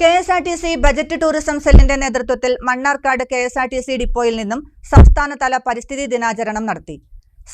K S R T C budget tourism സെല്ലിന്റെ നേതൃത്വത്തിൽ Mannarkkad K S R T C ഡിപ്പോയിൽ നിന്നും സംസ്ഥാനതല പരിസ്ഥിതി ദിനാചരണം നടത്തി.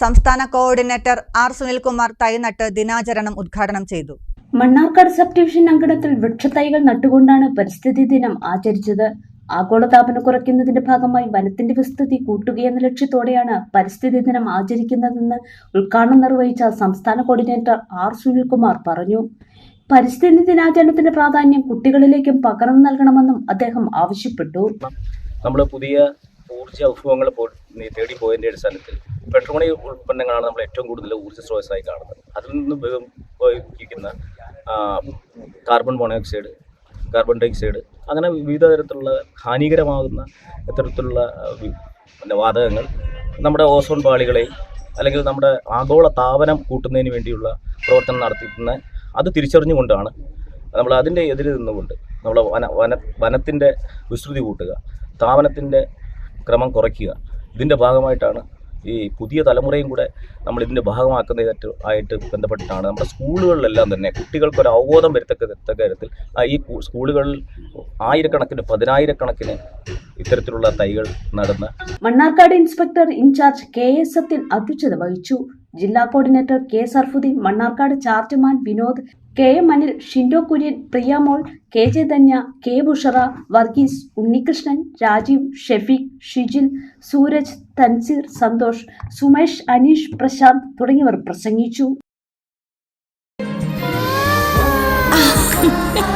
സംസ്ഥാന കോർഡിനേറ്റർ ആർ സുനിൽകുമാർ തൈനട്ട് ദിനാചരണം ഉദ്ഘാടനം ചെയ്തു. മണ്ണാർക്കാട് സബ് ഡിവിഷൻ അങ്കണത്തിൽ വൃക്ഷത്തൈകൾ നട്ടുകൊണ്ടാണ് പരിസ്ഥിതി ദിനം ആചരിച്ചത്. ആഗോളതാപനം കുറയ്ക്കുന്നതിന്റെ ഭാഗമായി വനത്തിന്റെ വിസ്തൃതി കൂട്ടുകയെന്ന ലക്ഷ്യത്തോടെയാണ് പരിസ്ഥിതി ദിനം ആചരിക്കുന്നതെന്ന് ഉദ്ഘാടനം നിർവഹിച്ച സംസ്ഥാന കോർഡിനേറ്റർ ആർ സുനിൽകുമാർ പറഞ്ഞു. പരിസ്ഥിതി ദിനാചരണത്തിന്റെ പ്രാധാന്യം കുട്ടികളിലേക്കും പകർന്നു നൽകണമെന്നും അദ്ദേഹം ആവശ്യപ്പെട്ടു. നമ്മൾ പുതിയ ഊർജ വിഭവങ്ങൾ തേടി പോയതിന്റെ അടിസ്ഥാനത്തിൽ പെട്രോളിയ ഉൽപ്പന്നങ്ങളാണ് നമ്മൾ ഏറ്റവും കൂടുതൽ ഊർജ സ്രോതസ്സായി കാണുന്നത്. അതിൽ നിന്ന് ഉപ- ഉപയോഗിക്കുന്ന കാർബൺ മോണോക്സൈഡ് കാർബൺ ഡൈഓക്സൈഡ് അങ്ങനെ വിവിധ തരത്തിലുള്ള ഹാനികരമാകുന്ന തരത്തിലുള്ള വാതകങ്ങൾ നമ്മുടെ ഓസോൺ പാളികളെയും അല്ലെങ്കിൽ നമ്മുടെ ആഗോള താപനം കൂട്ടുന്നതിന് വേണ്ടിയുള്ള പ്രവർത്തനം നടത്തിക്കുന്ന അത് തിരിച്ചറിഞ്ഞുകൊണ്ടാണ് നമ്മൾ അതിന്റെ എതിരെ നിന്നുകൊണ്ട് നമ്മൾ വന വന വനത്തിന്റെ വിസ്തൃതി കൂട്ടുക താപനത്തിന്റെ ക്രമം കുറയ്ക്കുക. ഇതിന്റെ ഭാഗമായിട്ടാണ് ഈ പുതിയ തലമുറയും കൂടെ നമ്മൾ ഇതിന്റെ ഭാഗമാക്കുന്നതായിട്ട് ആയിട്ട് ബന്ധപ്പെട്ടിട്ടാണ് നമ്മുടെ സ്കൂളുകളിലെല്ലാം തന്നെ കുട്ടികൾക്ക് ഒരു അവബോധം വരുത്തക്ക തക്ക തരത്തിൽ ഈ സ്കൂളുകളിൽ ആയിരക്കണക്കിന് പതിനായിരക്കണക്കിന് ഇത്തരത്തിലുള്ള തൈകൾ നടന്ന് Mannarkkad inspector in charge K S Sathyan അധ്യക്ഷത വഹിച്ചു. ജില്ലാ coordinator K Sarfudheen Mannarkkad chargeman Vinod K M Anil Shindo Kurian Priyamol K J Dhanya K Bushara Varghese Unnikrishnan Rajeev Shefeeq Shijil Sooraj Thanseer Santhosh Sumesh Aneesh Prasanth തുടങ്ങിയവർ പ്രസംഗിച്ചു.